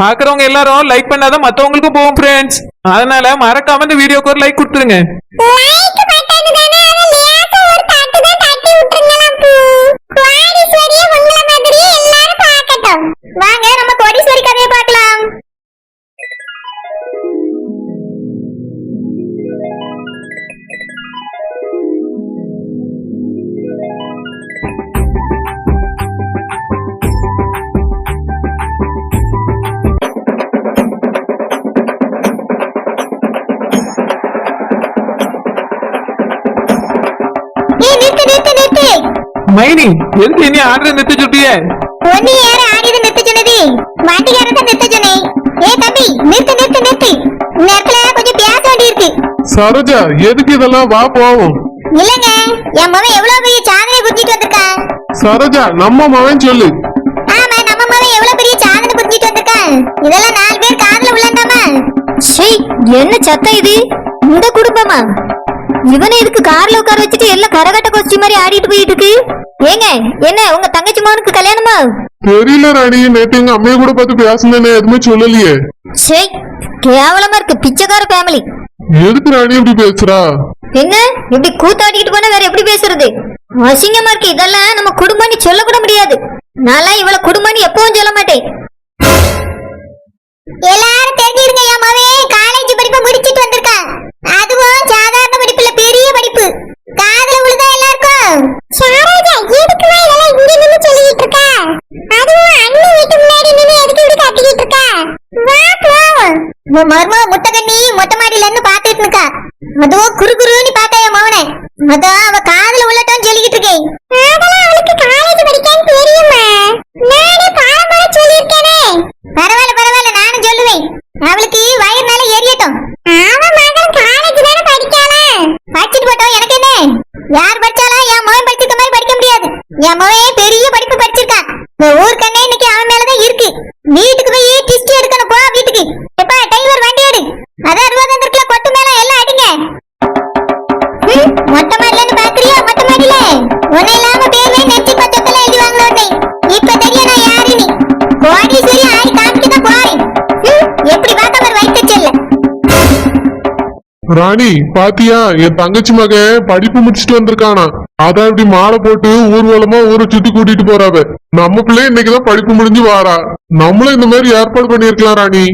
பாக்குறவங்க எல்லாரும் லைக் பண்ணாதான் மத்தவங்களுக்கும் போகும் ஃப்ரெண்ட்ஸ் அதனால மறக்காம இந்த வீடியோக்கு ஒரு லைக் கொடுத்துருங்க. மைனி எதுக்கு இனி ஆர்டர் நிறுத்தி சுட்டிய? ஒண்ணு யாரு ஆடியது நிறுத்த சொன்னது வண்டிக்காரன் தான் நிறுத்த சொன்னேன் ஏ தம்பி நிறுத்து நிறுத்து நிறுத்து. இந்த இடத்துல கொஞ்சம் பேச வேண்டியிருக்கு. சரோஜா எதுக்கு இதெல்லாம் வா போவோம். இல்லங்க என் மகன் எவ்வளவு பெரிய சாதனை புரிஞ்சிட்டு வந்திருக்கான் சரோஜா நம்ம மகன் சொல்லு. ஆமா நம்ம மகன் எவ்வளவு பெரிய சாதனை புரிஞ்சிட்டு வந்திருக்கான் இதெல்லாம் நாலு பேர் காதுல உள்ளந்தாமா ஷே என்ன சத்தம் இது? இந்த குடும்பமா? இவனை இதுக்கு கார்ல உட்கார வச்சுட்டு எல்லாம் கரகட்ட கொஸ்டி மாதிரி ஆடிட்டு போயிட்டு இருக்கு ஏங்க என்ன உங்க தங்கச்சி மகனுக்கு கல்யாணமா? தெரியல ராணி நேத்து எங்க அம்மைய கூட பார்த்து பேசுனேன்னு எதுவுமே சொல்லலையே. ஷே கேவலமா இருக்கு பிச்சைக்கார ஃபேமிலி எதுக்கு ராணி இப்படி பேசுறா? என்ன இப்படி கூத்தாடிக்கிட்டு போனா வேற எப்படி பேசுறது? அசிங்கமா இருக்கு இதெல்லாம் நம்ம குடும்பம்னு சொல்ல கூட முடியாது. நான்லாம் இவ்வளவு குடும்பம்னு எப்பவும் சொல்ல மாட்டேன். எல்லாரும் தெரிஞ்சிருங்க என் மகன் காலேஜ் படிப்பு முடிச்சிட்டு வந்திருக்கான். அதுவும் சாதாரண படிப்பு இல்ல பெரிய படிப்பு காதுல விழுதா எல்லாருக்கும் சாரோஜா எதுக்குமா இதெல்லாம் இங்க நின்னு சொல்லிட்டு இருக்கா அதுவும் அண்ணி வீட்டு முன்னாடி நின்னு எதுக்கு இப்படி கத்திக்கிட்டு இருக்கா வா மருமக முட்டகண்ணி மொட்டை மாடியில இருந்து பாத்துட்டு இருக்கா. அதுவும் குறு குருன்னு பார்த்தா என் மவனை. அவ காதுல உள்ளட்டும் சொல்லிக்கிட்டு இருக்கேன். அவளுக்கு காலேஜ் படிக்கான்னு தெரியுமா? நானே பாரம்பரிய சொல்லியிருக்கேனே. பரவாயில்ல பரவாயில்ல நானும் சொல்லுவேன். அவளுக்கு வயிறு மேல எரியட்டும் அவன் மகன் காலேஜ் தானே படிக்காலாம் படிச்சுட்டு போட்டோம் எனக்கு என்ன? யார் படிச்சாலும் என் மகன் படிச்சிருக்க மாதிரி படிக்க முடியாது. என் மகன் பெரிய படிப்பு படிச்சிருக்கான் இந்த ஊர் ராணி பாத்தியா? என் தங்கச்சி மகன் படிப்பு முடிச்சுட்டு வந்திருக்கானா? அதான் இப்படி மாலை போட்டு ஊர்வலமா ஊரை சுத்தி கூட்டிட்டு போறாவ. நம்ம பிள்ளை இன்னைக்குதான் படிப்பு முடிஞ்சு வாரா. நம்மளும் இந்த மாதிரி ஏற்பாடு பண்ணிருக்கலாம் ராணி.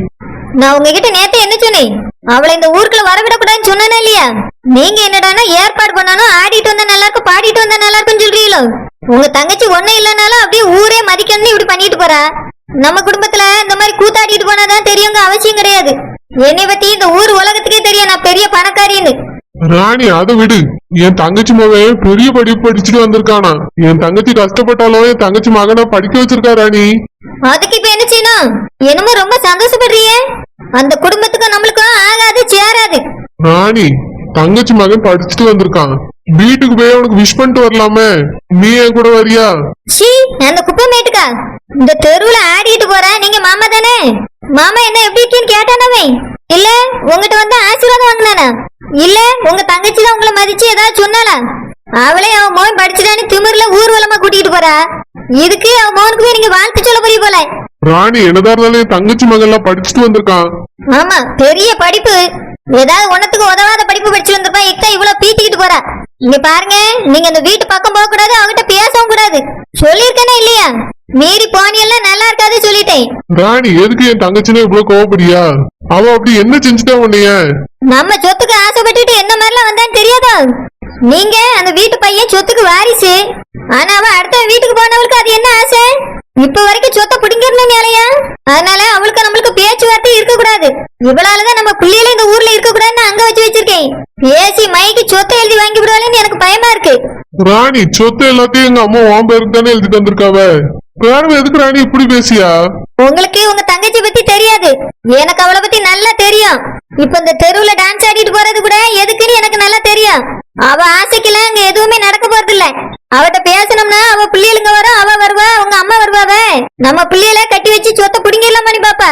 நான் உங்ககிட்ட நேத்து என்ன சொன்னேன்? அவளை இந்த ஊருக்குள்ள வரவிடக்கூடாதுன்னு சொன்னேனா இல்லையா? நீங்க என்னடானா ஏற்பாடு பண்ணாலும் ஆடிட்டு வந்தா நல்லா இருக்கும் பாடிட்டு வந்தா நல்லா இருக்கும் சொல்றீங்களோ? உங்க தங்கச்சி ஒன்னும் இல்லைனாலும் அப்படியே ஊரே மதிக்கணும்னு இப்படி பண்ணிட்டு போறா. நம்ம குடும்பத்துல இந்த மாதிரி கூத்தாடிட்டு போனாதான் தெரியுங்க அவசியம் கிடையாது. என்னை பத்தி இந்த ஊர் உலகத்துக்கே தெரியும் நான் பெரிய பணக்காரின்னு. ராணி அதை விடு. என் தங்கச்சி மகன் பெரிய படிப்பு படிச்சுட்டு வந்திருக்கானா? என் தங்கச்சி கஷ்டப்பட்டாலும் என் தங்கச்சி மகனை படிக்க வச்சிருக்கா ராணி? அதுக்கு இப்ப என்ன செய்யணும்? என்னமோ ரொம்ப சந்தோஷப்படுறியே அந்த குடும்பத்துக்கும் நம்மளுக்கும் ஆகாது சேராது. ராணி தங்கச்சி மகன் படிச்சுட்டு வந்திருக்கான். வீட்டுக்கு போய் அவனுக்கு விஷ் பண்ணிட்டு வரலாமே. நீ என் கூட வரியா? ஷீ அந்த குப்பை மேட்டுக்கா. இந்த தெருவுல ஆடிட்டு போற நீங்க மாமா என்ன எப்படி இருக்கீன்னு கேட்டானவே. இல்ல உங்ககிட்ட வந்து ஆசீர்வாதம் வாங்கினானா இல்ல உங்க தங்கச்சி தான் உங்களை மதிச்சு ஏதாவது சொன்னாளா? அவளே அவன் மோகன் படிச்சுட்டான்னு திமிர்ல ஊர்வலமா கூட்டிட்டு போறா. இதுக்கு அவன் மோகனுக்கு போய் நீங்க வாழ்த்து சொல்ல போறீ போல. ராணி என்னதான் இருந்தாலும் தங்கச்சி மகன்லாம் படிச்சுட்டு வந்திருக்கான். ஆமா பெரிய படிப்பு. ஏதாவது ஒன்னத்துக்கு உதவாத படிப்பு படிச்சு வந்திருப்பா இக்கா இவ்வளவு பீத்திக்கிட்டு போறா. இங்க பாருங்க நீங்க அந்த வீட்டு பக்கம் போக கூடாது அவகிட்ட பேசவும் கூடாது. சொல்லிருக்கேனே இல்லையா? மீறி போனியெல்லாம் நல்லா இருக்காது. சொல்லிட்டேன் ராணி எதுக்கு என் தங்கச்சினே இவ்வளவு கோவப்படியா அவ அப்படி என்ன செஞ்சுட்டா உன்னைய? நம்ம சொத்துக்கு ஆசைப்பட்டுட்டு என்ன மாதிரிலாம் வந்தான்னு தெரியாதா? நீங்க அந்த வீட்டு பையன் சொத்துக்கு வாரிசு. ஆனா அவ அடுத்த வீட்டுக்கு போனவளுக்கு அது என்ன ஆசை? இப்ப வரைக்கும் சொத்தை பிடிங்கிடணும் மேலையா? அதனால அவளுக்கு நம்மளுக்கு பேச்சுவார்த்தை இருக்க கூடாது இவளாலதான் நம்ம பிள்ளையில இந்த ஊர்ல இருக்க கூடாதுன்னு அங்க வச்சு வச்சிருக்கேன். பேசி மைக்கு சொத்தை எழுதி வாங்கி விடுவாளேன்னு எனக்கு பயமா இருக்கு. ராணி சொத்து எல்லாத்தையும் எங்க அம்மா உன் பேருக்கு தானே எழுதி தந்திருக்காவ வேற எதுக்கு ராணி இப்படி பேசியா? உங்களுக்கு உங்க தங்கச்சி பத்தி தெரியாது. எனக்கு அவளை பத்தி நல்லா தெரியும். இப்ப இந்த தெருவுல டான்ஸ் ஆடிட்டு போறது கூட எதுக்குன்னு எனக்கு நல்லா தெரியும். அவ ஆசைக்கெல்லாம் அங்க எதுவுமே நடக்க போறது இல்ல அவட்ட பேசணும்னா அவ பிள்ளைகளுங்க வரும் அவ வருவா உங்க அம்மா வருவாவ நம்ம பிள்ளைகள கட்டி வச்சு சொத்தை புடிங்கிடலாமான்னு பாப்பா?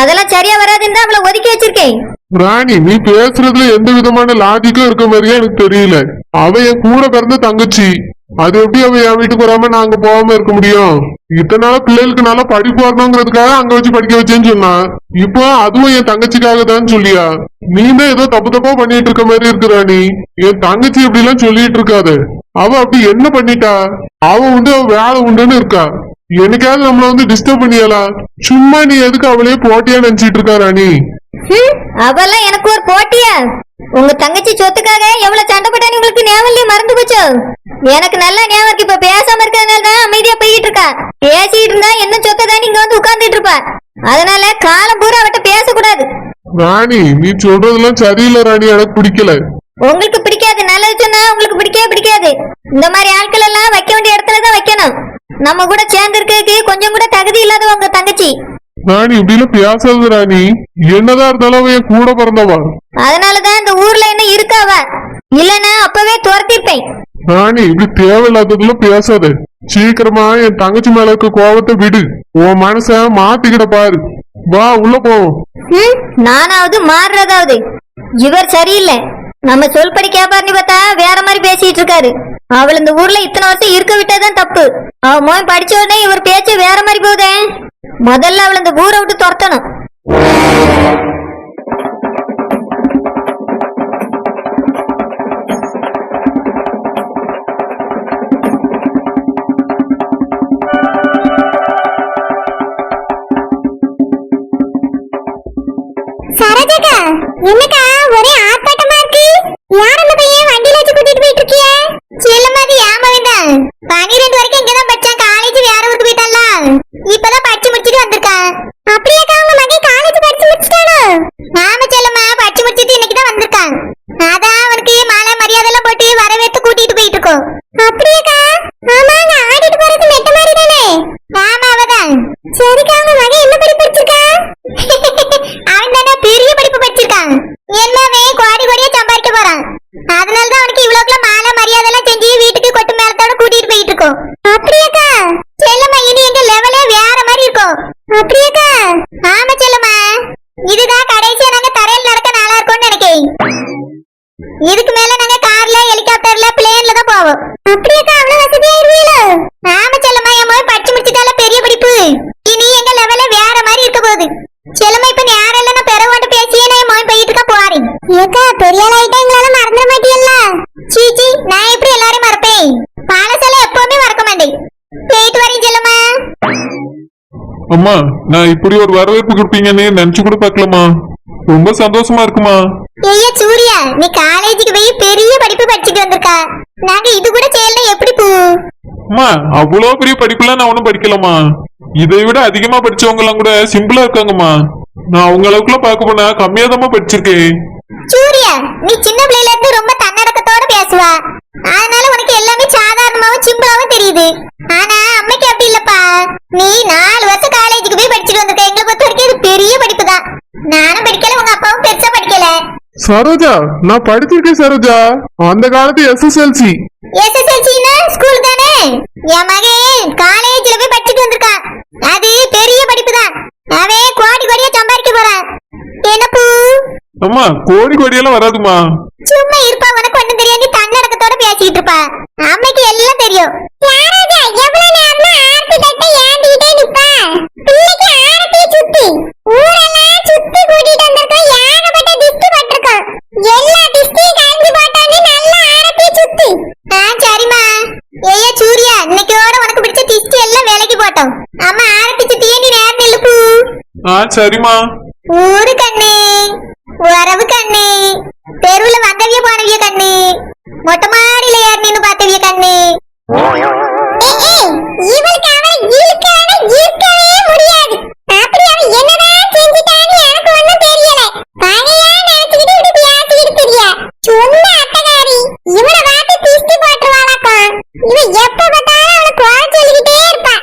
அதெல்லாம் சரியா வராதுன்னு தான் அவளை ஒதுக்கி வச்சிருக்கேன். ராணி நீ பேசுறதுல எந்த விதமான லாஜிக்கும் இருக்க மாதிரியே எனக்கு தெரியல. அவ என் கூட பிறந்த தங்கச்சி. அது எப்படி அவ என் வீட்டுக்கு வராம நான் அங்க போகாம இருக்க முடியும்? இத்தனை நாளா பிள்ளைகளுக்கு நல்லா படிப்பு வரணுங்கிறதுக்காக அங்க வச்சு படிக்க வச்சேன்னு சொன்னா. இப்போ அதுவும் என் தங்கச்சிக்காக தான் சொல்லியா? நீ தான் ஏதோ தப்பு தப்பா பண்ணிட்டு இருக்க மாதிரி இருக்கிறா நீ. என் தங்கச்சி இப்படி எல்லாம் சொல்லிட்டு இருக்காது. அவ அப்படி என்ன பண்ணிட்டா? அவ உண்டு அவ வேலை உண்டுன்னு இருக்கா. எனக்காவது நம்மள வந்து டிஸ்டர்ப் பண்ணியலாம் சும்மா நீ எதுக்கு அவளே போட்டியா நினைச்சிட்டு இருக்கா ராணி? அவெல்லாம் எனக்கு ஒரு போட்டியா? உங்க தங்கச்சி சொத்துக்காக எவ்வளவு சண்டை போட்டான்னு உங்களுக்கு ஞாபகம் மறந்து போச்சோ? எனக்கு நல்லா ஞாபகம் இருக்கு. இப்ப பேசாம இருக்கிறதுனால தான் அமைதியா போயிட்டு இருக்கா. பேசிட்டு இருந்தா என்ன சொத்தை தான் நீங்க வந்து உட்கார்ந்துட்டு இருப்பா. அதனால காலம் பூரா அவட்ட பேசக்கூடாது. ராணி நீ சொல்றதெல்லாம் சரியில்லை ராணி. எனக்கு பிடிக்கல. உங்களுக்கு பிடிக்காது. நல்லது சொன்னா உங்களுக்கு பிடிக்கவே பிடிக்காது. இந்த மாதிரி ஆட்கள் எல்லாம் வைக்க வேண்டிய இடத்துல தான் வைக்கணும். நம்ம கூட சேர்ந்து இருக்கிறதுக்கு கொஞ்சம் கூட தகுதி இல்லாத உங்க தங்கச்சி. ராணி இப்படி எல்லாம் பேசாத ராணி என்னதான் இருந்தாலும் அவ என் கூட பிறந்தவா. அதனாலதான் இந்த ஊர்ல என்ன இருக்காவ இல்லன்னா அப்பவே துரத்திருப்பேன் ராணி இப்படி தேவையில்லாததுலாம் பேசாத. சீக்கிரமா என் தங்கச்சி மேல இருக்க கோவத்தை விடு. உன் மனச மாத்திக்கிட பாரு. வா உள்ள போவோம் நானாவது மாறுறதாவது. இவர் சரியில்லை. நம்ம சொல்படி கேப்பாருன்னு பார்த்தா வேற மாதிரி பேசிட்டு இருக்காரு. அவள் இந்த ஊர்ல இத்தனை வருஷம் இருக்க விட்டதுதான் தப்பு. அவ மோன் படிச்ச உடனே இவர் பேச்சு வேற மாதிரி போகுதே. முதல்ல அவள் இந்த ஊரை விட்டு துரத்தணும். இதுக்கு மேல நாங்க கார்ல ஹெலிகாப்டர்ல பிளேன்ல தான் போவோம். அப்படியே அவ்வளவு வசதியா இருவீங்களோ ஆமா செல்லம்மா என் மகன் படிச்சு முடிச்சிட்டால பெரிய படிப்பு. இனி எங்க லெவல வேற மாதிரி இருக்க போகுது. செல்லம்மா இப்ப நேரம் இல்ல நான் பெறவாண்ட பேசியே நான் என் போயிட்டு இருக்க போறேன். ஏக்கா பெரிய ஆளாயிட்டா எங்களால மறந்துட மாட்டியல்ல? சீச்சி நான் எப்படி எல்லாரையும் மறப்பேன்? பாலசால எப்பவுமே மறக்க மாட்டேன். போயிட்டு வரேன் செல்லம்மா. அம்மா நான் இப்படி ஒரு வரவேற்பு கொடுப்பீங்கன்னு நினைச்சு கூட பாக்கலாமா ரொம்ப சந்தோஷமா இருக்குமா? ஐயா சூர்யா நீ காலேஜுக்கு போய் பெரிய படிப்பு படிச்சுட்டு வந்திருக்கா. நாங்க இது கூட செய்யல எப்படி பூ? அம்மா அவ்வளோ பெரிய படிப்புலாம் நான் ஒன்றும் படிக்கலம்மா. இதை விட அதிகமா படிச்சவங்க எல்லாம் கூட சிம்பிளா இருக்காங்கம்மா. நான் அவங்க அளவுக்குலாம் பார்க்க போனா கம்மியா படிச்சிருக்கேன். சூர்யா நீ சின்ன பிள்ளையில இருந்து ரொம்ப தன்னடக்கத்தோட பேசுவா. அதனால உனக்கு எல்லாமே சாதாரணமாவும் சிம்பிளாவும் தெரியுது. ஆனா அம்மைக்கு அப்படி இல்லப்பா. நீ நாலு வருஷம் காலேஜுக்கு போய் படிச்சுட்டு வந்திருக்க. எங்களை பொறுத்த வரைக்கும் இது பெரிய படிப்பு தான் நானும் படிக்கல உங்க அப்பாவும் பெருசா படிக்கல சரோஜா நான் படிச்சிருக்கேன் சரோஜா. அந்த காலத்து எஸ்எஸ்எல்சி எஸ்எஸ்எல்சின்னா ஸ்கூல் தானே? என் மகன் காலேஜ்ல போய் படிச்சுட்டு வந்திருக்கான். அது பெரிய படிப்பு தான் அவன் கோடி கோடியா சம்பாதிக்க போறான். என்ன பூ? அம்மா கோடி கோடியெல்லாம் வராதுமா சும்மா இருப்பா உனக்கு ஒண்ணும் தெரியாது தன்னடக்கத்தோட பேசிட்டு இருப்பா. அம்மைக்கு எல்லாம் தெரியும் யாராவது எவ்வளவு நேரமா ஆர்த்தி தட்டை ஏந்திக்கிட்டே நிப்பா பிள்ளைக்கு ஆரத்திய சுத்தி ஊரெல்லாம் சுத்தி கூட்டிட்டு வந்திருக்கோம் ஏகப்பட்ட திஷ்டி பட்டிருக்கோம் எல்லா திஷ்டியும் கலந்து போட்டாங்க நல்ல ஆரத்திய சுத்தி ஆ சரிம்மா ஏய்யா சூர்யா இன்னைக்கோட உனக்கு பிடிச்ச திஷ்டி எல்லாம் வேலைக்கு போட்டோம் அம்மா ஆரத்தி சுத்தியே நீ நேரம் நில்லுப்பு ஆ சரிம்மா. ஊரு கண்ணு உறவு கண்ணு தெருவுல வந்தவிய போனவிய கண்ணு மொட்டை மாடியில ஏறி நின்னு பார்த்தவிய கண்ணு இவளுக்கு அவரை இழுக்காத இருக்கவே முடியாது அப்படி அவன் என்னதான் செஞ்சுட்டான்னு எனக்கு ஒண்ணும் தெரியல பகையா நினைச்சுக்கிட்டு இப்படி பேசிக்கிட்டு தெரிய சும்மா அட்டகாரி இவனை பார்த்து திஷ்டி போட்டுருவாளாக்கும் இவன் எப்ப பார்த்தாலும் அவனை குறை சொல்லிக்கிட்டே இருப்பா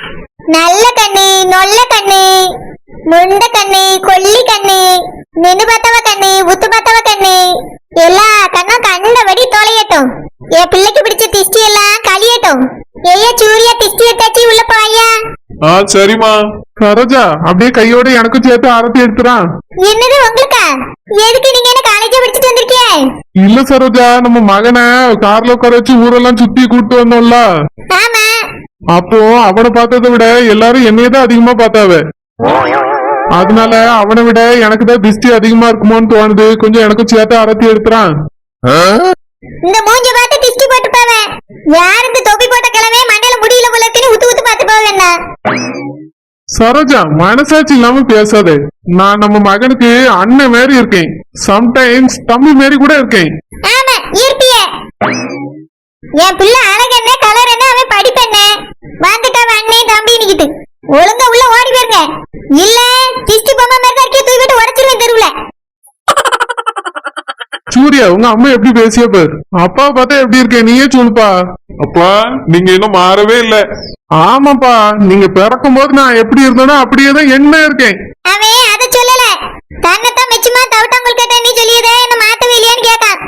நல்ல கண்ணு நொல்ல கண்ணு முண்ட கண்ணு கொல்லி கண்ணு நின்னு பார்த்தவ கண்ணு உத்து பார்த்தவ கண்ணு எல்லா கண்ணும் கண்டபடி தொலையட்டும் என் பிள்ளைக்கு பிடிச்ச திஷ்டி எல்லாம் கழியட்டும் ஏ ஆ சரிம்மா. சரோஜா அப்படியே கையோட எனக்கும் சேர்த்து ஆரத்தி எடுத்துறான் என்னது உங்களுக்கா? எதுக்கு நீங்க என்ன காலேஜ் படிச்சுட்டு வந்திருக்கீங்க இல்ல சரோஜா நம்ம மகனை கார்ல உட்கார வச்சு ஊரெல்லாம் சுத்தி கூட்டு வந்தோம்ல. ஆமா. அப்போ அவனை பார்த்ததை விட எல்லாரும் என்னைய தான் அதிகமா பார்த்தாவ. அதனால அவனை விட எனக்கு தான் திருஷ்டி அதிகமா இருக்குமோன்னு தோணுது. கொஞ்சம் எனக்கும் சேர்த்து அரத்தி எடுத்துறான் இந்த மூஞ்ச பார்த்து திஷ்டி போட்டு போவேன் யார் இந்த தொப்பி போட்ட கிழமை மண்டையில முடியல சரோஜா மனசாட்சி இல்லாம பேசாத. நான் நம்ம மகனுக்கு அண்ணன் மாதிரி இருக்கேன். சம்டைம்ஸ் தம்பி மாதிரி கூட இருக்கேன். ஆமா இருப்பிய. என் பிள்ளை அழகு என்ன கலர் என்ன அவன் படிப்பு என்ன? வந்துட்டா அண்ணே தம்பி நிக்கிட்டு. ஒழுங்கா உள்ள ஓடி போயிருங்க. இல்ல திஷ்டி பொம்மை மாதிரி தான் இருக்கே தூக்கிட்டு உடச்சிருவேன் தெருவுல. சூர்யா உங்க அம்மா எப்படி பேசிய பாரு. அப்பா பார்த்தா எப்படி இருக்கேன் நீயே சொல்லுப்பா. அப்பா நீங்க இன்னும் மாறவே இல்ல. ஆமாப்பா நீங்க பிறக்கும் போது நான் எப்படி இருந்தேனோ அப்படியே தான் என்ன இருக்கேன். அவன் அதை சொல்லல. தன்னைத்தான் மெச்சுமா தவிட்டவங்களுக்கு கேட்ட நீ சொல்லியதே என்ன மாத்தவே இல்லையான்னு கேட்டான்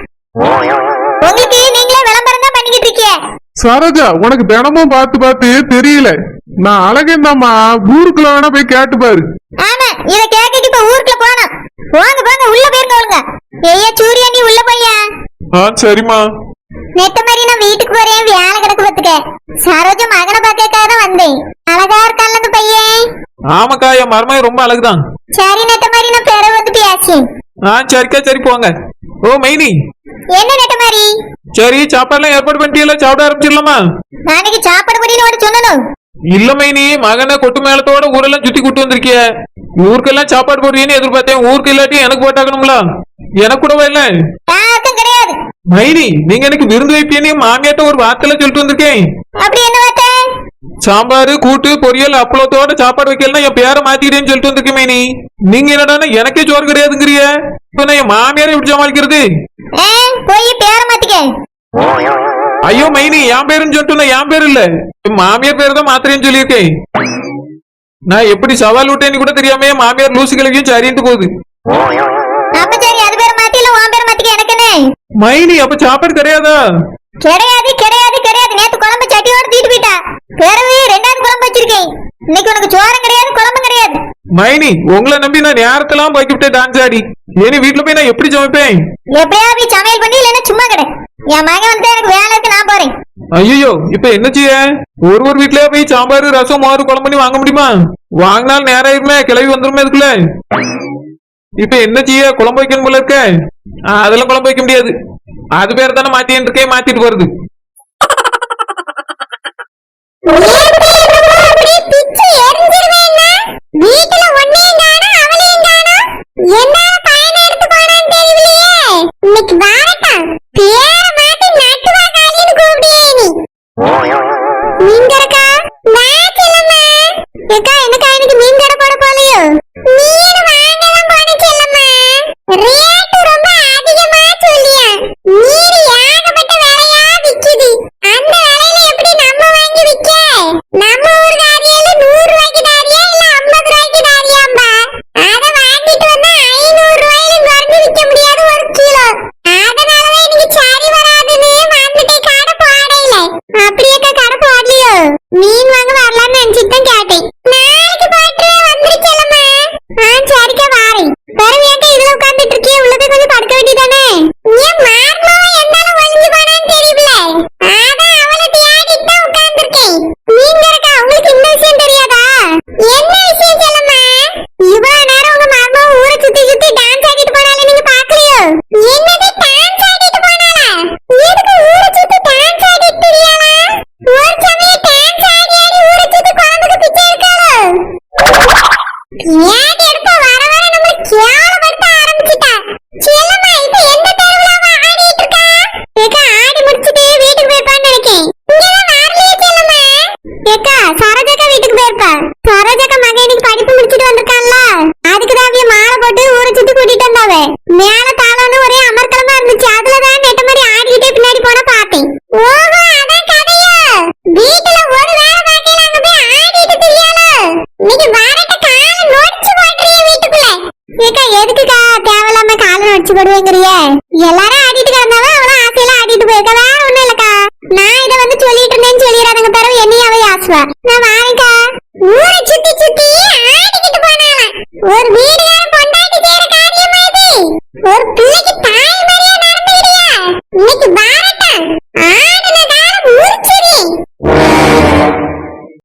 உங்களுக்கு நீங்களே விளம்பரம் தான் பண்ணிக்கிட்டு இருக்கீங்க. சரோஜா உனக்கு தினமும் பார்த்து பார்த்து தெரியல. நான் அழகேந்தாம்மா ஊருக்குள்ள வேணா போய் கேட்டு பாரு. ஆமா இத கேட்க இப்ப ஊருக்குள்ள போனோம் போங்க போங்க உள்ள போயிருங்க ஒழுங்க ஐயா சூர்யா நீ உள்ள போய்யா? ஆ சரிம்மா. நெட்ட மாதிரி நான் வீட்டுக்கு போறேன் வேலை கிடக்கு பத்துக்க சரோஜா மகனை பார்க்கறதுக்காக தான் வந்தேன். அழகா இருக்கான்ல அந்த பையன். ஆமாக்கா என் மருமகன் ரொம்ப அழகுதான். சரி நெட்ட மாதிரி நான் பிறகு வந்து பேசி ஆ சரிக்கா சரி போங்க. ஓ மைனி. என்ன நெட்ட மாதிரி? சரி சாப்பாடுலாம் ஏற்பாடு பண்ணிட்டீங்களா? சாப்பிட ஆரம்பிச்சிடலாமா? நாளைக்கு சாப்பாடு முடியல உனக்கு சொல்லணும். இல்ல மைனி. மகனை கொட்டு மேளத்தோட ஊரெல்லாம் சுத்தி கூட்டு வந்திருக்கிய. ஊருக்கெல்லாம் சாப்பாடு போடுறீன்னு எதிர்பார்த்தேன். ஊருக்கு இல்லாட்டி எனக்கு போட்டாக்கணும்ல. எனக்கு யாருக்கும் கிடையாது. மைனி நீங்க எனக்கு விருந்து வைப்பியன்னு மாமியாட்ட ஒரு வார்த்தையில சொல்லிட்டு வந்திருக்கேன். சாம்பார் கூட்டு பொரியல் அப்பளத்தோட சாப்பாடு வைக்கலாம் என் பேரை மாத்திக்கிறேன்னு சொல்லிட்டு வந்திருக்கேன் மைனி. நீங்க என்னடான்னா எனக்கே சோறு கிடையாதுங்கிறிய. இப்ப நான் என் மாமியாரை எப்படி சமாளிக்கிறது? ஐயோ மைனி என் பேருன்னு சொல்லிட்டு என் பேர் இல்ல. என் மாமியார் பேர் தான் மாத்திரேன்னு சொல்லியிருக்கேன். நான் எப்படி சவால் விட்டேன்னு கூட தெரியாம மாமியார் லூசு கிழக்கையும் சரின்ட்டு போகுது. அப்ப சரி அது பேர மாத்தி இல்ல உன் பேர மாத்திக்க மைனி அப்ப சாப்பாடு கிடையாதா? கிடையாது கிடையாது கிடையாது. நேத்து குழம்பு சட்டியோட தீட்டு போயிட்டா. பிறகு ரெண்டாவது குழம்பு வச்சிருக்கேன். இன்னைக்கு உனக்கு சோறும் கிடையாது குழம்பும் கிடையாது. மைனி உங்களை நம்பி நான் நேரத்தெல்லாம் போய்க்கு விட்டேன் டான்ஸ் ஆடி. ஏனி வீட்டுல போய் நான் எப்படி சமைப்பேன்? எப்படியாவது போய் சமையல் பண்ணி இல்லைன்னா சும்மா கிட. என் மகன் வந்து எனக்கு வேலை இருக்கு நான் போறேன். ஐயோ இப்ப என்ன செய்ய? ஒரு ஒரு வீட்லயே போய் சாம்பார் ரசம் மாறு குழம்பு பண்ணி வாங்க முடியுமா? வாங்கினால் நேரம் ஆயிருமே கிளவி வந்துருமே இதுக்குள்ள இப்ப என்ன செய்ய? குழம்பு வைக்கணும் போல இருக்க. அதெல்லாம் குழம்பு வைக்க முடியாது. அது பேர் தானே மாத்திட்டு இருக்கேன் மாத்திட்டு வருது இன்னைக்கு ஏன் எடுப்ப வர வர நம்மள கேவலப்படுத்த ஆரம்பிச்சிட்டா செல்லம்மா இப்ப எந்த தெருவுல அவ ஆடிட்டு இருக்கா ஏக்கா ஆடி முடிச்சிட்டு வீட்டுக்கு போயிருப்பான்னு நினைக்கேன் இங்கதான் வரலையே செல்லம்மா ஏக்கா சரோஜாக்கா வீட்டுக்கு போயிருப்பா சரோஜாக்கா மகன் இன்னைக்கு படிப்பு முடிச்சிட்டு வந்திருக்கான்ல அதுக்கு தான் அவிய மாலை போட்டு ஊரை சுத்தி கூட்டிட்டு வந்தாவ மேல தாளம்னு ஒரே அமர்க்கலமா இருந்துச்சு அதுலதான் நெட்ட மாதிரி ஆடிக்கிட்டே பின்னாடி போன பார்த்தேன் ஓஹோ அதான் கதையா வீட்டுல ஒரு வேலை பார்க்கல அங்க போய் ஆடிட்டு தெரியாலோ இன்னைக்கு வாரட்ட கால நொடிச்சு போட்டுறிய வீட்டுக்குள்ள ஏக்கா எதுக்குக்கா தேவையில்லாம கால போடுவேங்கிறிய. எல்லாரும் ஆடிட்டு கிடந்தாவ அவளும் ஆசையில ஆடிட்டு போயிருக்க. வேற ஒண்ணும் இல்லக்கா. நான் இத வந்து சொல்லிட்டு இருந்தேன்னு சொல்லிடுறாங்க பிறகு என்னையாவே ஆசுவா